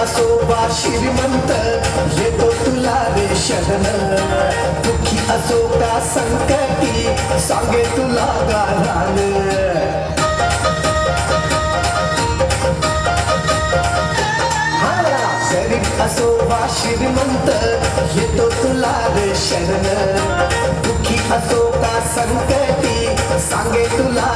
असो असोबा श्रीमंत येतो तुला रे शरण. दुःखी असो का संकटी सांगे तुला गारान असो असोबा श्रीमंत येतो तुला रे शरण. दुःखी असो का संकटी सांगे तुला